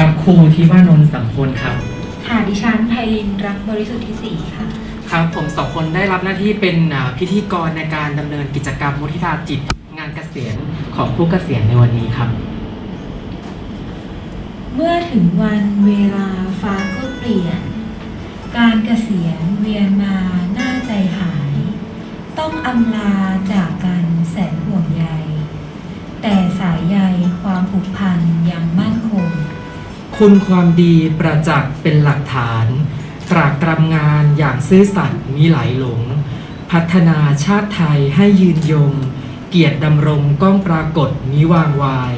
ครับ ครูที่ว่านนท์สังพลครับ ค่ะดิฉันไพลินรักบริสุทธิ์ที่สี่ค่ะ ครับผมสองคนได้รับหน้าที่เป็นอ่าพิธีกรในการดำเนินกิจกรรมมุทิตาจิต งานเกษียณของผู้เกษียณในวันนี้ครับ เมื่อถึงวันเวลาฟ้าก็เปลี่ยน การเกษียณเวียนมาหน้าใจหาย ต้องอำลา คุณความดีประจักษ์เป็นหลักฐาน ตรากตรำงานอย่างซื่อสัตย์มีไหลหลง พัฒนาชาติไทยให้ยืนยง เกียรติดำรงก้องปรากฏมิวางวาย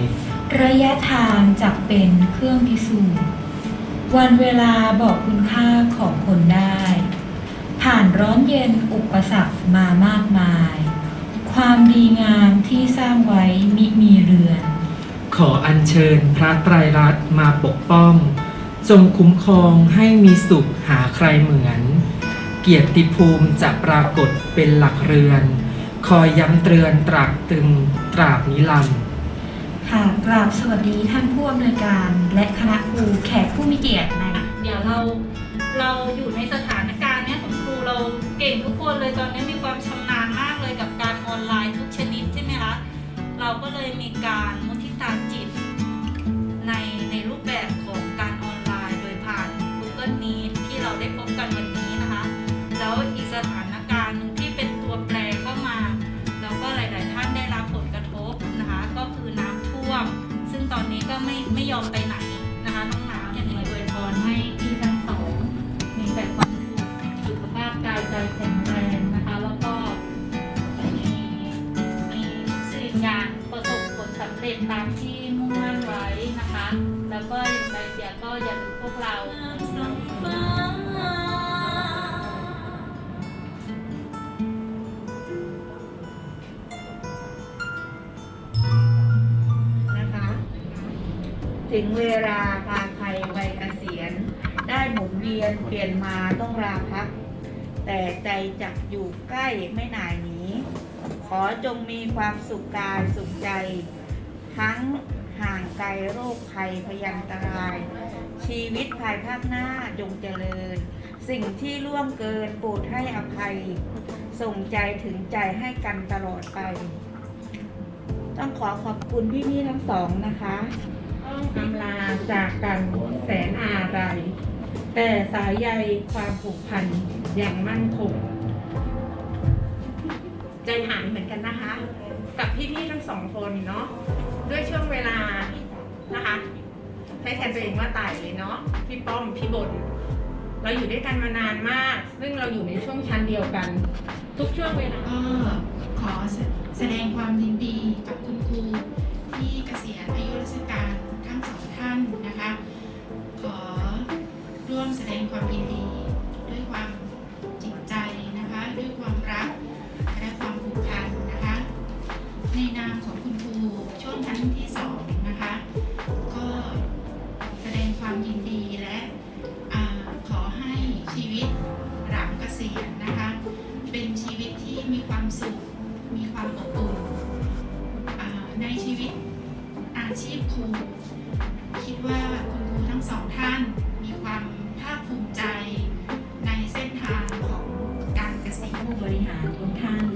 ระยะทางจะเป็นเครื่องพิสูจน์วันเวลาบอกคุณค่าของคนได้ ผ่านร้อนเย็นอุปสรรคมามากมาย ความดีงามที่สร้างไว้มิมีเรือน ออัญเชิญพระไตรรัตน์มาปกป้อง จงคุ้มครองให้มีสุขหาใครเหมือน เกียรติภูมิจะปรากฏเป็นหลักเรือน คอยย้ำเตือนตรากตรึงตราบนิรันดร์ค่ะกราบสวัสดีท่านผู้อำนวยการ และคณะครูแขกผู้มีเกียรติในเดี๋ยวเราเราอยู่ในสถานการณ์เนี้ยคุณครูเราเก่งทุกคนเลยตอนนี้มีความชำนาญมากเลยกับการออนไลน์ทุกชนิดใช่ไหมคะเราก็เลยมีการ มุทิ สำเร็จตามที่มุ่งมั่นไว้นะคะ แล้วก็อย่างไรเดียก็อย่าลืมพวกเรานะคะถึงเวลาพาใครวัยเกษียณ ได้หมุนเวียนเปลี่ยนมาต้องลาพัก แต่ใจจักอยู่ใกล้ไม่หน่ายหนีขอจงมีความสุขกายสุขใจ ทั้งห่างไกลโรคภัยพยันตราย ชีวิตภายภาคหน้าจงเจริญ สิ่งที่ล่วงเกินโปรดให้อภัย ส่งใจถึงใจให้กันตลอดไป ต้องขอขอบคุณพี่ๆทั้งสองนะคะอำลาจากกันแสนอาลัยแต่สายใยความผูกพันอย่างมั่นคงใจหายเหมือนกันนะคะ กับพี่ๆทั้งสองคนเนาะ ด้วยช่วงเวลานะคะใช้แทนตัวเองว่าตายเลยเนาะพี่ป้อมพี่บนเราอยู่ด้วยกันมานานมาก ซึ่งเราอยู่ในช่วงชั้นเดียวกัน ทุกช่วงเวลา ก็ขอแสดงความยินดีกับ อาชีพครูคิดว่าคุณครูทั้งสองท่านมีความภาคภูมิใจในเส้นทางของการเกษียณผู้บริหารทุกท่าน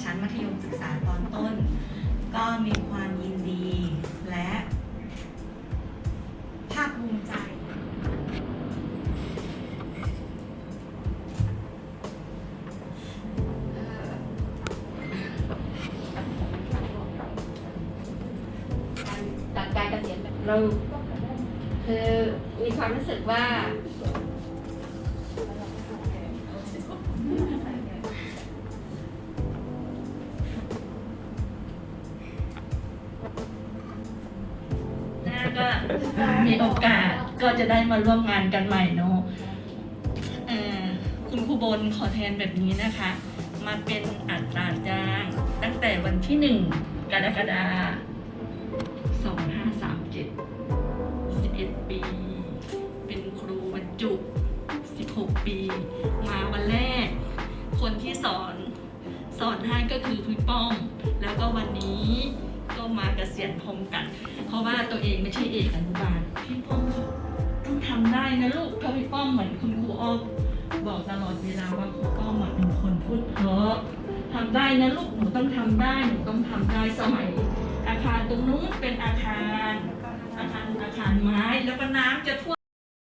ชั้นมัธยมศึกษาตอนต้น ก็มีความยินดีและภาคภูมิใจจากการเกษียณเราคือมีความรู้สึกว่า มีโอกาสก็จะได้มาร่วมงานกันใหม่เนาะคุณครูบนขอแทนแบบนี้นะคะ มาเป็นอัตราจ้าง ตั้งแต่วันที่หนึ่งกรกฎาคม2537 11 ปี เป็นครูบรรจุ 16 ปี มาวันแรก คนที่สอนสอนให้ก็คือพี่ป้อม แล้วก็วันนี้ เสียงพร้อมกัน เพราะว่าตัวเองไม่ใช่เอกอนุบาลพี่ป้อมต้องทำได้นะลูกเพราะพี่ป้อมเหมือนคุณครูอ้อมบอกตลอดเวลาว่าครูป้อมเป็นคนพูดเพราะทำได้นะลูกหนูต้องทำได้หนูต้องทำได้สมัย อาคารตรงนู้นเป็นอาคารอาคารอาคารไม้แล้วก็น้ำจะท่วม